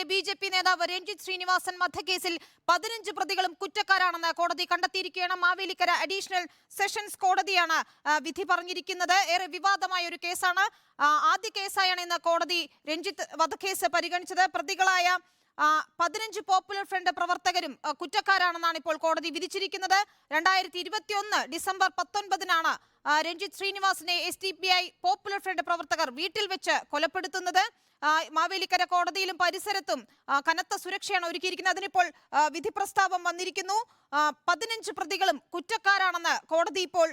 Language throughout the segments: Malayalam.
കർണാടകയിലെ ബി ജെ പി നേതാവ് രഞ്ജിത് ശ്രീനിവാസൻ വധക്കേസിൽ പതിനഞ്ച് പ്രതികളും കുറ്റക്കാരാണെന്ന് കോടതി കണ്ടെത്തിയിരിക്കുകയാണ്. മാവേലിക്കര അഡീഷണൽ സെഷൻസ് കോടതിയാണ് വിധി പറഞ്ഞിരിക്കുന്നത്. ഏറെ വിവാദമായ ഒരു കേസാണ്. ആദ്യ കേസായാണ് ഇന്ന് കോടതി രഞ്ജിത്ത് വധക്കേസ് പരിഗണിച്ചത്. പ്രതികളായ പതിനഞ്ച് പോപ്പുലർ ഫ്രണ്ട് പ്രവർത്തകരും കുറ്റക്കാരാണെന്നാണ് ഇപ്പോൾ കോടതി വിധിച്ചിരിക്കുന്നത്. രണ്ടായിരത്തി ഇരുപത്തിയൊന്ന് ഡിസംബർ പത്തൊൻപതിനാണ് Ranjith ശ്രീനിവാസിനെ S D P I popular front പ്രവർത്തകർ വീട്ടിൽ വെച്ച് കൊലപ്പെടുത്തുന്നത്. മാവേലിക്കര കോടതിയിലും പരിസരത്തും കനത്ത സുരക്ഷയാണ് ഒരുക്കിയിരിക്കുന്നത്. അതിനിപ്പോൾ വിധി പ്രസ്താവം വന്നിരിക്കുന്നു. പതിനഞ്ച് പ്രതികളും കുറ്റക്കാരാണെന്ന് കോടതി ഇപ്പോൾ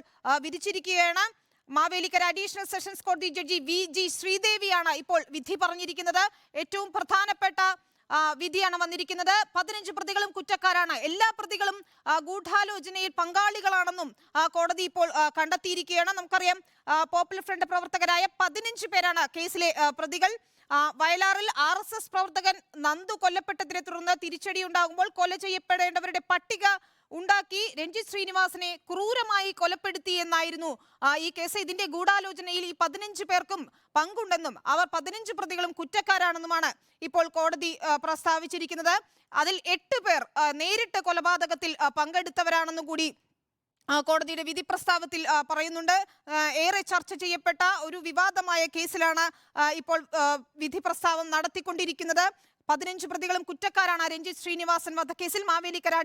വിധിച്ചിരിക്കുകയാണ്. മാവേലിക്കര അഡീഷണൽ സെഷൻസ് കോടതി ജഡ്ജി വി ജി ശ്രീദേവിയാണ് ഇപ്പോൾ വിധി പറഞ്ഞിരിക്കുന്നത്. ഏറ്റവും പ്രധാനപ്പെട്ട വിധിയാണ് വന്നിരിക്കുന്നത്. പതിനഞ്ച് പ്രതികളും കുറ്റക്കാരാണ്. എല്ലാ പ്രതികളും ഗൂഢാലോചനയിൽ പങ്കാളികളാണെന്നും കോടതി ഇപ്പോൾ കണ്ടെത്തിയിരിക്കുകയാണ്. നമുക്കറിയാം പോപ്പുലർ ഫ്രണ്ട് പ്രവർത്തകരായ പതിനഞ്ച് പേരാണ് കേസിലെ പ്രതികൾ. വയലാറിൽ ആർ എസ് എസ് പ്രവർത്തകൻ നന്ദു കൊല്ലപ്പെട്ടതിനെ തുടർന്ന് തിരിച്ചടി ഉണ്ടാകുമ്പോൾ കൊല ചെയ്യപ്പെടേണ്ടവരുടെ പട്ടിക ഉണ്ടാക്കി രഞ്ജിത് ശ്രീനിവാസനെ ക്രൂരമായി കൊലപ്പെടുത്തി എന്നായിരുന്നു. ഈ കേസ് ഇതിന്റെ ഗൂഢാലോചനയിൽ ഈ പതിനഞ്ച് പേർക്കും പങ്കുണ്ടെന്നും അവർ പതിനഞ്ച് പ്രതികളും കുറ്റക്കാരാണെന്നുമാണ് ഇപ്പോൾ കോടതി പ്രസ്താവിച്ചിരിക്കുന്നത്. അതിൽ എട്ട് പേർ നേരിട്ട് കൊലപാതകത്തിൽ പങ്കെടുത്തവരാണെന്നും കൂടി കോടതിയുടെ വിധി പ്രസ്താവത്തിൽ പറയുന്നുണ്ട്. ഏറെ ചർച്ച ചെയ്യപ്പെട്ട ഒരു വിവാദമായ കേസിലാണ് ഇപ്പോൾ വിധി പ്രസ്താവം നടത്തിക്കൊണ്ടിരിക്കുന്നത്. പതിനഞ്ച് പ്രതികളും കുറ്റക്കാരാണ്. രഞ്ജിത് ശ്രീനിവാസൻ വധക്കേസിൽ മാവേലിക്കര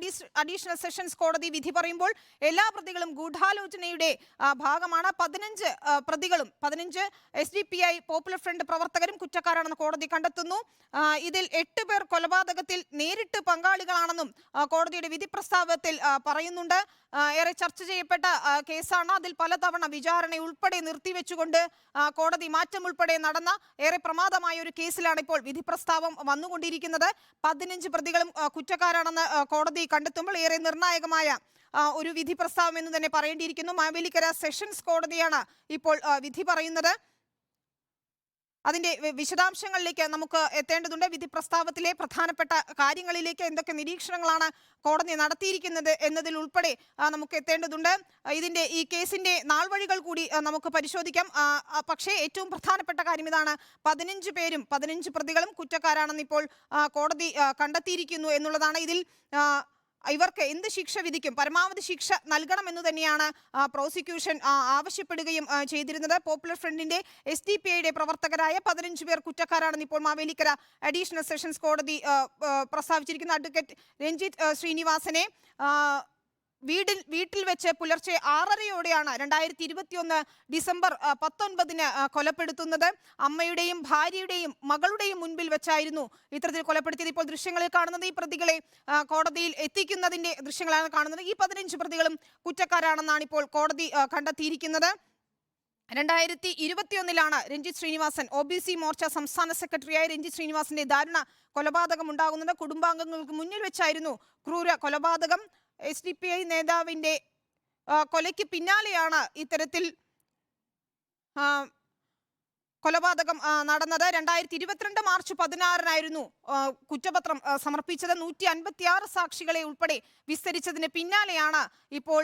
അഡീഷണൽ സെഷൻസ് കോടതി വിധി പറയുമ്പോൾ എല്ലാ പ്രതികളും ഗൂഢാലോചനയുടെ ഭാഗമാണ്. പതിനഞ്ച് പ്രതികളും പതിനഞ്ച് S D P I popular front പ്രവർത്തകരും കുറ്റക്കാരാണെന്ന് കോടതി കണ്ടെത്തുന്നു. ഇതിൽ എട്ട് പേർ കൊലപാതകത്തിൽ നേരിട്ട് പങ്കാളികളാണെന്നും കോടതിയുടെ വിധി പ്രസ്താവത്തിൽ പറയുന്നുണ്ട്. ഏറെ ചർച്ച ചെയ്യപ്പെട്ട കേസാണ്. അതിൽ പലതവണ വിചാരണ ഉൾപ്പെടെ നിർത്തിവെച്ചുകൊണ്ട് കോടതി മാറ്റം ഉൾപ്പെടെ നടന്ന ഏറെ പ്രമാദമായ ഒരു കേസിലാണ് ഇപ്പോൾ വിധി പ്രസ്താവം വന്നുകൊണ്ടിരിക്കുന്നത് പതിനഞ്ച് പ്രതികളും കുറ്റക്കാരാണെന്ന് കോടതി കണ്ടെത്തുമ്പോൾ ഏറെ നിർണായകമായ ഒരു വിധി പ്രസ്താവം എന്ന് തന്നെ പറയേണ്ടിയിരിക്കുന്നു. മാവേലിക്കര സെഷൻസ് കോടതിയാണ് ഇപ്പോൾ വിധി പറയുന്നത്. അതിന്റെ വിശദാംശങ്ങളിലേക്ക് നമുക്ക് എത്തേണ്ടതുണ്ട്. വിധി പ്രസ്താവത്തിലെ പ്രധാനപ്പെട്ട കാര്യങ്ങളിലേക്ക് എന്തൊക്കെ നിരീക്ഷണങ്ങളാണ് കോടതി നടത്തിയിരിക്കുന്നത് എന്നതിൽ ഉൾപ്പെടെ നമുക്ക് എത്തേണ്ടതുണ്ട്. ഇതിന്റെ ഈ കേസിന്റെ നാൾവഴികൾ കൂടി നമുക്ക് പരിശോധിക്കാം. പക്ഷേ ഏറ്റവും പ്രധാനപ്പെട്ട കാര്യം ഇതാണ്. പതിനഞ്ച് പേരും പതിനഞ്ച് പ്രതികളും കുറ്റക്കാരാണെന്ന് ഇപ്പോൾ കോടതി കണ്ടെത്തിയിരിക്കുന്നു എന്നുള്ളതാണ് ഇതിൽ ഇവർക്ക് എന്ത് ശിക്ഷ വിധിക്കും? പരമാവധി ശിക്ഷ നൽകണമെന്ന് തന്നെയാണ് പ്രോസിക്യൂഷൻ ആവശ്യപ്പെടുകയും ചെയ്തിരുന്നത്. പോപ്പുലർ ഫ്രണ്ടിന്റെ എസ് ഡി പി ഐയുടെ പ്രവർത്തകരായ പതിനഞ്ച് പേർ കുറ്റക്കാരാണെന്ന് ഇപ്പോൾ മാവേലിക്കര അഡീഷണൽ സെഷൻസ് കോടതി പ്രസ്താവിച്ചിരിക്കുന്ന. അഡ്വക്കേറ്റ് രഞ്ജിത്ത് ശ്രീനിവാസനെ വീടിൽ വീട്ടിൽ വെച്ച് പുലർച്ചെ ആറരയോടെയാണ് രണ്ടായിരത്തി ഇരുപത്തിയൊന്ന് ഡിസംബർ പത്തൊൻപതിന് കൊലപ്പെടുത്തുന്നത്. അമ്മയുടെയും ഭാര്യയുടെയും മകളുടെയും മുൻപിൽ വെച്ചായിരുന്നു ഇത്തരത്തിൽ കൊലപ്പെടുത്തിയത്. ഇപ്പോൾ ദൃശ്യങ്ങളിൽ കാണുന്നത് ഈ പ്രതികളെ കോടതിയിൽ എത്തിക്കുന്നതിന്റെ ദൃശ്യങ്ങളാണ് കാണുന്നത്. ഈ പതിനഞ്ച് പ്രതികളും കുറ്റക്കാരാണെന്നാണ് ഇപ്പോൾ കോടതി കണ്ടെത്തിയിരിക്കുന്നത്. രണ്ടായിരത്തി ഇരുപത്തിയൊന്നിലാണ് Ranjith Sreenivasan O B C Morcha സംസ്ഥാന സെക്രട്ടറിയായ രഞ്ജിത്ത് ശ്രീനിവാസന്റെ ദാരുണ കൊലപാതകം ഉണ്ടാകുന്നത് കുടുംബാംഗങ്ങൾക്ക് മുന്നിൽ വെച്ചായിരുന്നു ക്രൂര കൊലപാതകം. എസ് ഡി പി ഐ നേതാവിന്റെ കൊലയ്ക്ക് പിന്നാലെയാണ് ഇത്തരത്തിൽ കൊലപാതകം നടന്നത്. രണ്ടായിരത്തി ഇരുപത്തിരണ്ട് മാർച്ച് പതിനാറിനായിരുന്നു കുറ്റപത്രം സമർപ്പിച്ചത്. നൂറ്റി അൻപത്തിയാറ് സാക്ഷികളെ ഉൾപ്പെടെ വിസ്തരിച്ചതിന് പിന്നാലെയാണ് ഇപ്പോൾ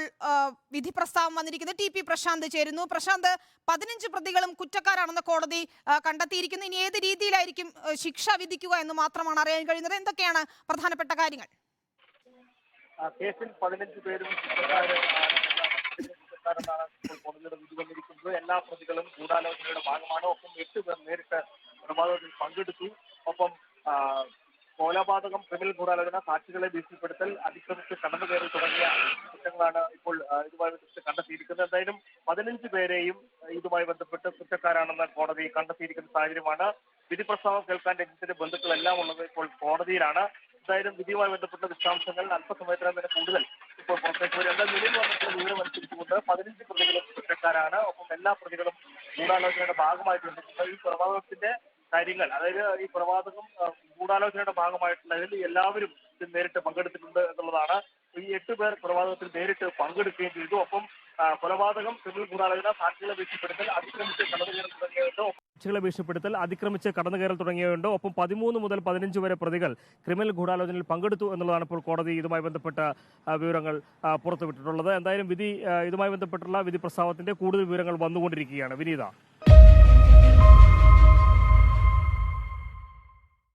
വിധി പ്രസ്താവം വന്നിരിക്കുന്നത്. ടി പി പ്രശാന്ത് ചേരുന്നു. പ്രശാന്ത് പതിനഞ്ച് പ്രതികളും കുറ്റക്കാരാണെന്ന് കോടതി കണ്ടെത്തിയിരിക്കുന്നു. ഇനി ഏത് രീതിയിലായിരിക്കും ശിക്ഷ വിധിക്കുക എന്ന് മാത്രമാണ് അറിയാൻ കഴിയുന്നത്. എന്തൊക്കെയാണ് പ്രധാനപ്പെട്ട കാര്യങ്ങൾ? കേസിൽ പതിനഞ്ച് പേരും എല്ലാ പ്രതികളും ഗൂഢാലോചനയുടെ ഭാഗമാണ്. ഒപ്പം എട്ട് പേർ നേരിട്ട് കൊലപാതകത്തിൽ പങ്കെടുത്തു. ഒപ്പം കൊലപാതകം ക്രിമിനൽ ഗൂഢാലോചന സാക്ഷികളെ ഭീഷണിപ്പെടുത്തൽ അതിക്രമിച്ച് കടന്നു കയറി തുടങ്ങിയ കുറ്റങ്ങളാണ് ഇപ്പോൾ ഇതുമായി ബന്ധപ്പെട്ട് കണ്ടെത്തിയിരിക്കുന്നത്. എന്തായാലും പതിനഞ്ച് പേരെയും ഇതുമായി ബന്ധപ്പെട്ട് കുറ്റക്കാരാണെന്ന് കോടതി കണ്ടെത്തിയിരിക്കുന്ന സാഹചര്യമാണ്. വിധി പ്രസ്താവം കേൾക്കാൻ രഞ്ജിത്തിന്റെ ബന്ധുക്കളെല്ലാം ഉള്ളത് ഇപ്പോൾ കോടതിയിലാണ്. എന്തായാലും വിധിയുമായി ബന്ധപ്പെട്ട വിശദാംശങ്ങൾ അല്പസമയത്തിനകം തന്നെ കൂടുതൽ ഇപ്പോൾ പുറത്തേക്ക് വരും. എന്നാൽ നിലയിൽ വന്നിട്ടുള്ള വിവരം അനുസരിച്ചുകൊണ്ട് പതിനഞ്ച് പ്രതികളും കുറ്റക്കാരാണ്. ഒപ്പം എല്ലാ പ്രതികളും ഗൂഢാലോചനയുടെ ഭാഗമായിട്ടുണ്ട് ഈ കൊലപാതകത്തിന്റെ കാര്യങ്ങൾ അതായത് ഈ കൊലപാതകം ഗൂഢാലോചനയുടെ ഭാഗമായിട്ടുള്ളതിൽ എല്ലാവരും ഇതിൽ നേരിട്ട് പങ്കെടുത്തിട്ടുണ്ട് എന്നുള്ളതാണ്. ഈ എട്ട് പേർ കൊലപാതകത്തിൽ നേരിട്ട് പങ്കെടുക്കുകയും ചെയ്തു. ഒപ്പം കൊലപാതകം ക്രിമിനൽ ഗൂഢാലോചന സാക്ഷികളെ ഭീഷണിപ്പെടുത്തൽ അതിക്രമിച്ച് കടന്നു തുടങ്ങിയതുണ്ട് സാക്ഷികളെ ഭീഷണിപ്പെടുത്തൽ അതിക്രമിച്ച് കടന്നുകയറൽ തുടങ്ങിയവയുണ്ട്. ഒപ്പം പതിമൂന്ന് മുതൽ പതിനഞ്ച് വരെ പ്രതികൾ ക്രിമിനൽ ഗൂഢാലോചനയിൽ പങ്കെടുത്തു എന്നുള്ളതാണ് ഇപ്പോൾ കോടതി ഇതുമായി ബന്ധപ്പെട്ട വിവരങ്ങൾ പുറത്തുവിട്ടിട്ടുള്ളത്. എന്തായാലും വിധി ഇതുമായി ബന്ധപ്പെട്ടുള്ള വിധി പ്രസ്താവത്തിന്റെ കൂടുതൽ വിവരങ്ങൾ വന്നുകൊണ്ടിരിക്കുകയാണ്. വിനീത.